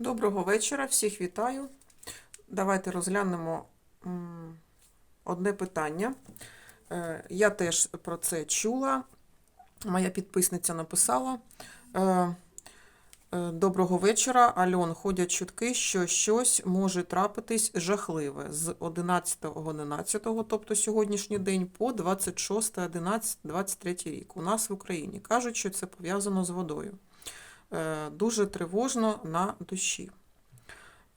Доброго вечора, всіх вітаю. Давайте розглянемо одне питання. Е, Я теж про це чула. Моя підписниця написала. Е, е, Доброго вечора. Альон, ходять чутки, що щось може трапитись жахливе з 11.11, тобто сьогоднішній день, по 26.11.23 рік. У нас в Україні кажуть, що це пов'язано з водою. Е, Дуже тривожно на душі.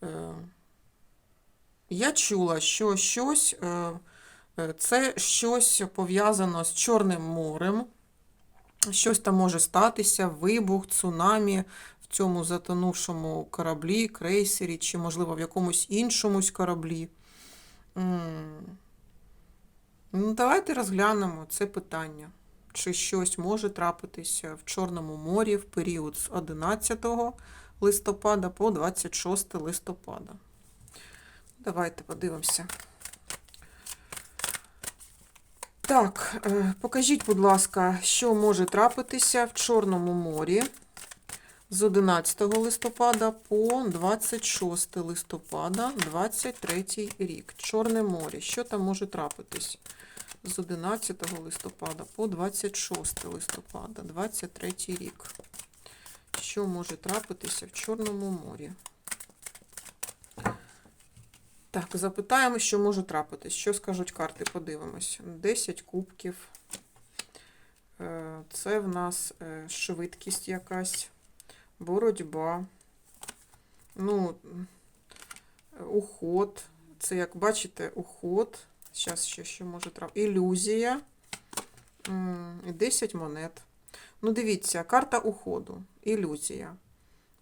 Е, Я чула, що щось е, це щось пов'язано з Чорним морем. Щось там може статися, вибух, цунамі в цьому затонувшому кораблі, крейсері, чи, можливо, в якомусь іншому кораблі. Ну, давайте розглянемо це питання. Чи щось може трапитися в Чорному морі в період з 11 листопада по 26 листопада. Давайте подивимося. Так, е, покажіть, будь ласка, що може трапитися в Чорному морі з 11 листопада по 26 листопада 23 рік. Чорне море. Що там може трапитись? З 11 листопада по 26 листопада 23 рік. Що може трапитися в Чорному морі? Так, запитаємо, що може трапитись. Що скажуть карти? Подивимось. 10 кубків. Е, Це в нас е, швидкість якась, боротьба. Ну, е, уход. Це, як бачите, уход. Зараз ще що може трапитися. Ілюзія. І 10 монет. Ну, дивіться, карта уходу. Ілюзія.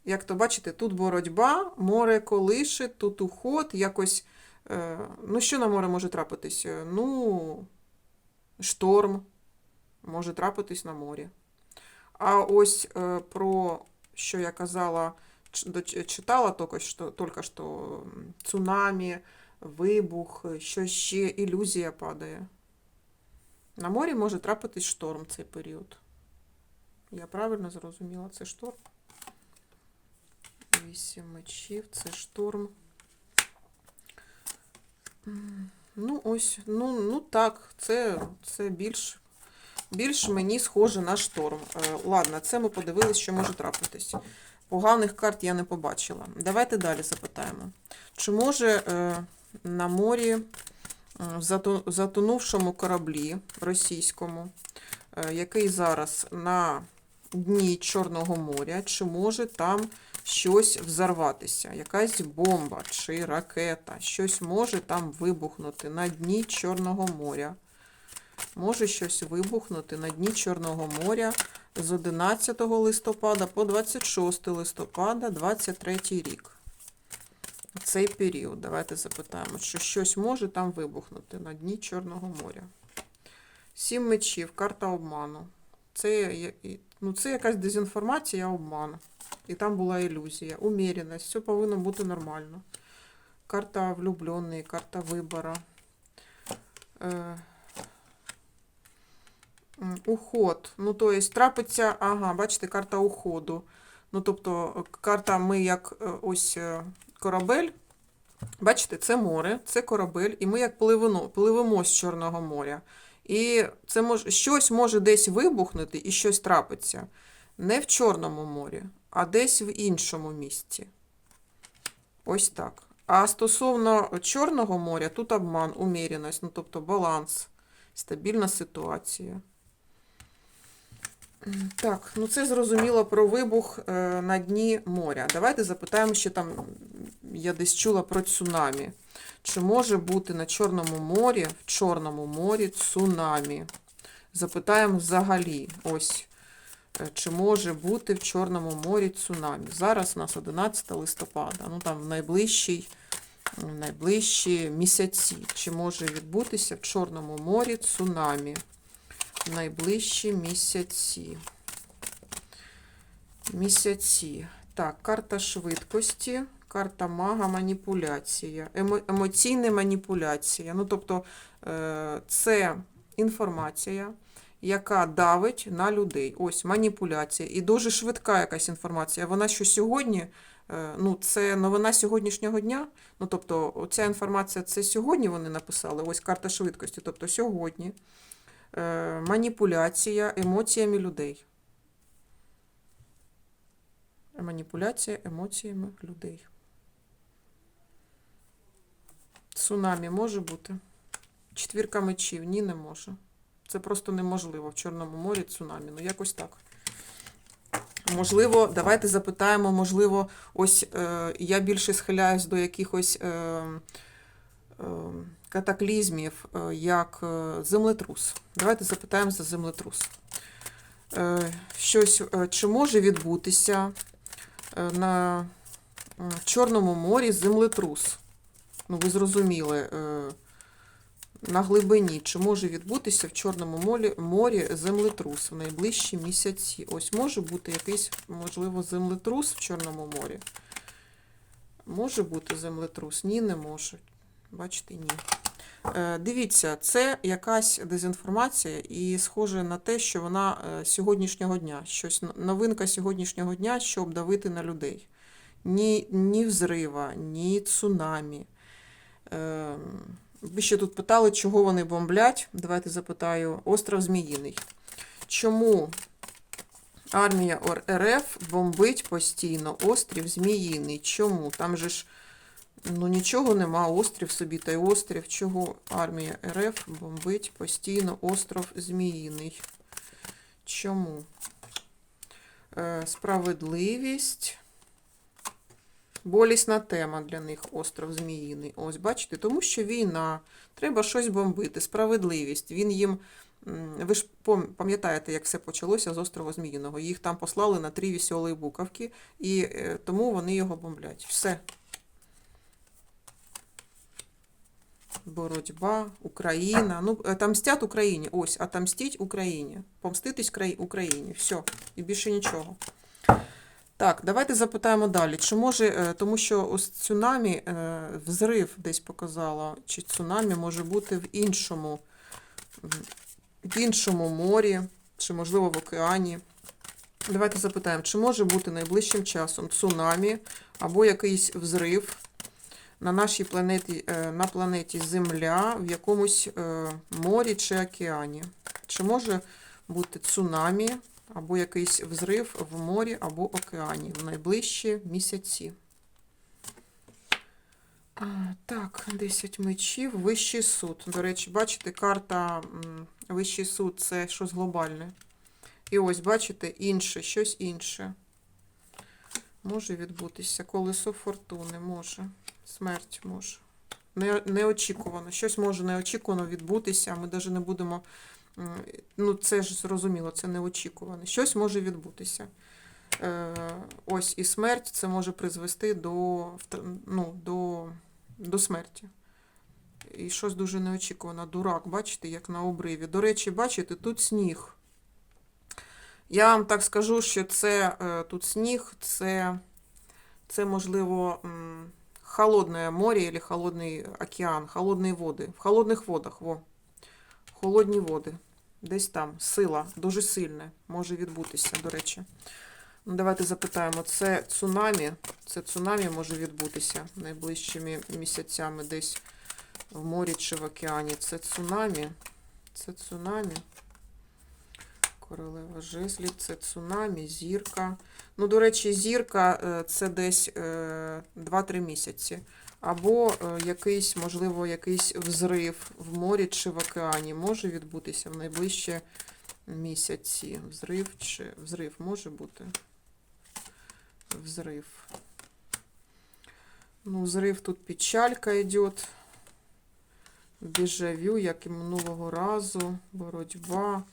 Як то бачите, тут боротьба, море колише, тут уход, якось. е, Ну, що на море може трапитись? Е, Ну, шторм може трапитись на морі. А ось е, про що я казала, читала тільки що, тільки що цунамі, вибух, що ще ілюзія падає. На морі може трапитись шторм цей період. Я правильно зрозуміла, це шторм. Вісім мечів, це шторм. Ну, ось, ну, ну так, це, це більш, більш мені схоже на шторм. Е, ладно, це ми подивилися, що може трапитись. Поганих карт я не побачила. Давайте далі запитаємо. Чи може е, на морі, е, в затонувшому кораблі російському, е, який зараз на дні Чорного моря, чи може там щось взорватися, якась бомба чи ракета, щось може там вибухнути на дні Чорного моря. Може щось вибухнути на дні Чорного моря з 11 листопада по 26 листопада 23 рік. Цей період. Давайте запитаємо, чи щось може там вибухнути на дні Чорного моря. Сім мечів, карта обману. Це, ну, це якась дезінформація, обман. І там була ілюзія. Уміряність. Все повинно бути нормально. Карта влюблений, карта вибора. Е, уход. Ну, то есть трапиться, ага, бачите, карта уходу. Ну, тобто, карта ми як е, ось е, корабель. Бачите, це море, це корабель, і ми як пливемо, пливемо з Чорного моря. І це може, щось може десь вибухнути і щось трапиться. Не в Чорному морі, а десь в іншому місці. Ось так. А стосовно Чорного моря, тут обман, уміряність, ну тобто баланс, стабільна ситуація. Так, ну це зрозуміло про вибух е, на дні моря. Давайте запитаємо, що там я десь чула про цунамі. Чи може бути на Чорному морі, в Чорному морі цунамі? Запитаємо взагалі. Ось. Е, Чи може бути в Чорному морі цунамі? Зараз у нас 11 листопада, ну там в найближчій, в найближчі місяці. Чи може відбутися в Чорному морі цунамі? Найближчі місяці. Місяці. Так, карта швидкості, карта мага, маніпуляція, емо, емоційна маніпуляція. Ну, тобто, е, це інформація, яка давить на людей. Ось маніпуляція. І дуже швидка якась інформація. Вона що сьогодні Е, Ну, це новина сьогоднішнього дня. Ну, тобто, оця інформація це сьогодні вони написали. Ось карта швидкості. Тобто сьогодні. Е, Маніпуляція емоціями людей. Маніпуляція емоціями людей. Цунамі може бути. Четвірка мечів. Ні, не може. Це просто неможливо в Чорному морі цунамі. Ну, якось так. Можливо, давайте запитаємо, можливо, ось е, я більше схиляюсь до якихось е, катаклізмів, е, як е, землетрус. Давайте запитаємо за землетрус. Е, щось, чи може відбутися на Чорному морі землетрус? Ну, ви зрозуміли, на глибині, чи може відбутися в Чорному морі землетрус в найближчі місяці? Ось може бути якийсь, можливо, землетрус в Чорному морі? Може бути землетрус? Ні, не може. Бачите, ні. Е, Дивіться, це якась дезінформація, і схоже на те, що вона е, сьогоднішнього дня, щось новинка сьогоднішнього дня, щоб давити на людей. Ні, ні взрива, ні цунамі. Е, Ви ще тут питали, чого вони бомблять. Давайте запитаю. Остров Зміїний. Чому армія РФ бомбить постійно острів Зміїний? Чому? Там же ж ну, нічого нема, острів собі та й острів. Чого армія РФ бомбить постійно остров Зміїний? Чому? Е, Справедливість. Болісна тема для них остров Зміїний. Ось, бачите, тому що війна, треба щось бомбити, справедливість. Він їм. Ви ж пам'ятаєте, як все почалося з острова Зміїного. Їх там послали на три веселі буковки, і е, тому вони його бомблять. Все. Боротьба, Україна. Ну, отомстять Україні. Ось, отомстіть Україні. Помститись краї- Україні. Все. І більше нічого. Так, давайте запитаємо далі. Чи може, е, тому що ось цунамі, е, взрив десь показала, чи цунамі може бути в іншому, в іншому морі, чи, можливо, в океані. Давайте запитаємо, чи може бути найближчим часом цунамі або якийсь взрив на нашій планеті, е, на планеті Земля в якомусь е, морі чи океані? Чи може бути цунамі або якийсь взрив в морі або океані в найближчі місяці? Так, 10 мечів, вищий суд. До речі, бачите, карта вищий суд це щось глобальне. І ось, бачите, інше, щось інше. Може відбутися. Колесо фортуни може. Смерть може. Не, неочікувано. Щось може неочікувано відбутися. Ми навіть не будемо. Ну, це ж зрозуміло, це неочікувано. Щось може відбутися. Е, ось і смерть це може призвести до, ну, до, до смерті. І щось дуже неочікувано. Дурак, бачите, як на обриві. До речі, бачите, тут сніг. Я вам так скажу, що це е, тут сніг, це, це можливо, м, холодне море або холодний океан, холодні води. В холодних водах, во. Холодні води. Десь там сила, дуже сильна, може відбутися, до речі. Ну, Давайте запитаємо, це цунамі? Це цунамі може відбутися найближчими місяцями десь в морі чи в океані. Це цунамі. Це цунамі. Королева жезлів, це цунамі, зірка. Ну, до речі, зірка е, це десь е, 2-3 місяці. Або е, якийсь, можливо, якийсь взрив в морі чи в океані може відбутися в найближчі місяці. Взрив чи взрив може бути. Взрив. Ну, взрив тут печалька йде. Дежавю, як і минулого разу. Боротьба.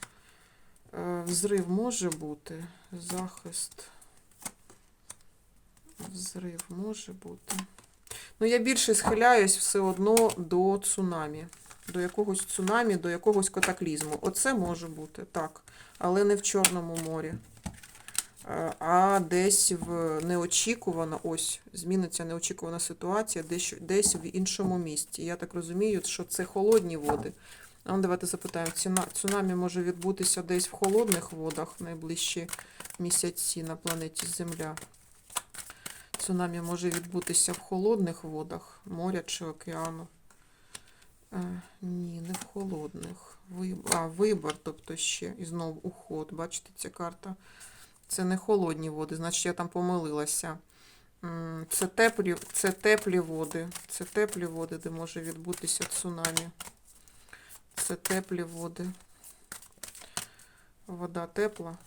Е, Взрив може бути. Захист. Взрив може бути. Ну, я більше схиляюсь все одно до цунамі. До якогось цунамі, до якогось катаклізму. Оце може бути, так. Але не в Чорному морі. Е, А десь в неочікувано, ось, зміниться неочікувана ситуація, десь, десь в іншому місті. Я так розумію, що це холодні води. А ну, давайте запитаємо, ціна, цунамі може відбутися десь в холодних водах в найближчі місяці на планеті Земля. цунамі може відбутися в холодних водах моря чи океану. Е, ні, не в холодних. Виб... А, вибор, тобто ще і знову уход. Бачите, ця карта. Це не холодні води, значить я там помилилася. Це теплі, це теплі води. Це теплі води, де може відбутися цунамі. Це теплі води. Вода тепла.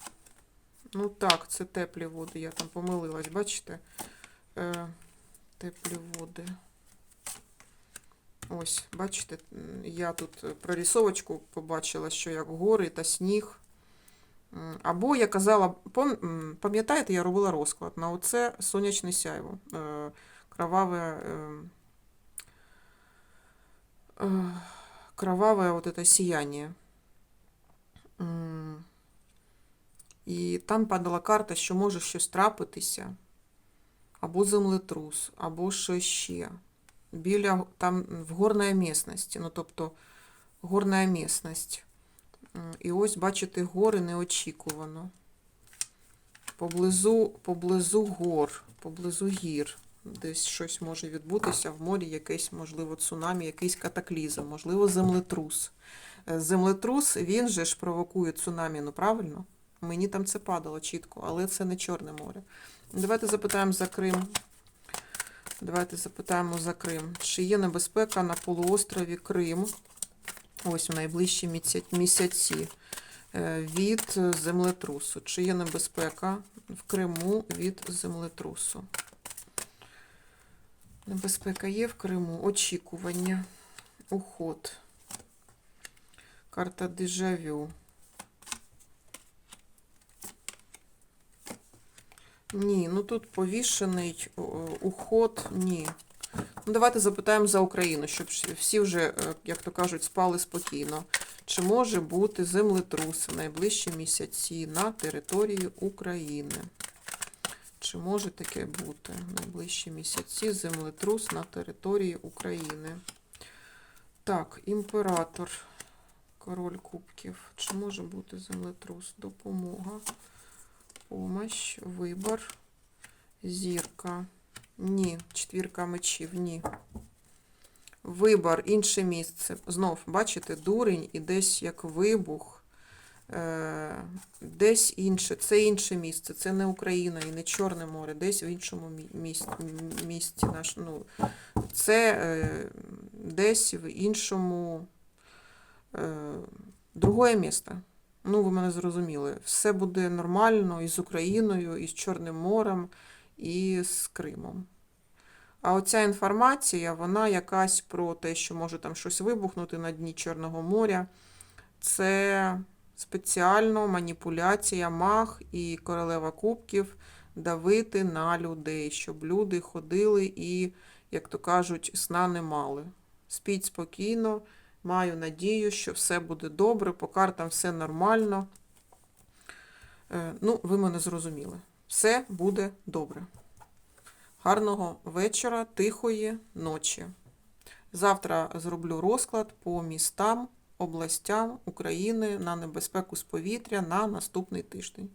Ну так, це теплі води. Я там помилилась, бачите? Е, теплі води. Ось, бачите, я тут е, прорисовочку побачила, що як гори та сніг. Або я казала, пам'ятаєте, я робила розклад на оце сонячне сяйво, е, кроваве, е, е, кроваве вот это сияние. І там падала карта, що може щось трапитися, або землетрус, або що ще. Біля там в горної місності, ну тобто горна місність. І ось бачите, гори неочікувано. Поблизу, поблизу гор, поблизу гір. Десь щось може відбутися в морі, якесь, можливо, цунамі, якийсь катаклізм, можливо, землетрус. Е, Землетрус, він же ж провокує цунамі, ну правильно? Мені там це падало чітко, але це не Чорне море. Давайте запитаємо за Крим. Давайте запитаємо за Крим. Чи є небезпека на полуострові Крим? Ось в найближчі місяці- е, від землетрусу. Чи є небезпека в Криму від землетрусу? Небезпека є в Криму. Очікування. Уход. Карта дежавю. Ні, ну тут повішений уход, ні. Ну, давайте запитаємо за Україну, щоб всі- всі вже, е, як то кажуть, спали спокійно. Чи може бути землетрус в найближчі місяці на території України? Чи може таке бути найближчі місяці землетрус на території України? Так, імператор, король кубків. Чи може бути землетрус? Допомога, помощь, вибор, зірка. Ні, четвірка мечів, ні. Вибор, інше місце. Знов, бачите, дурень і десь як вибух. Е, десь інше, це інше місце, це не Україна і не Чорне море, десь в іншому мі- місці, місці наш, ну, це е, десь в іншому е, друге місце. Ну, ви мене зрозуміли. Все буде нормально і з Україною, і з Чорним морем, і з Кримом. А оця інформація, вона якась про те, що може там щось вибухнути на дні Чорного моря. Це спеціально маніпуляція маг і королева кубків давити на людей, щоб люди ходили і, як то кажуть, сна не мали. Спіть спокійно, маю надію, що все буде добре, по картам все нормально. Е, Ну, ви мене зрозуміли. Все буде добре. Гарного вечора, тихої ночі. Завтра зроблю розклад по містам, областям України на небезпеку з повітря на наступний тиждень.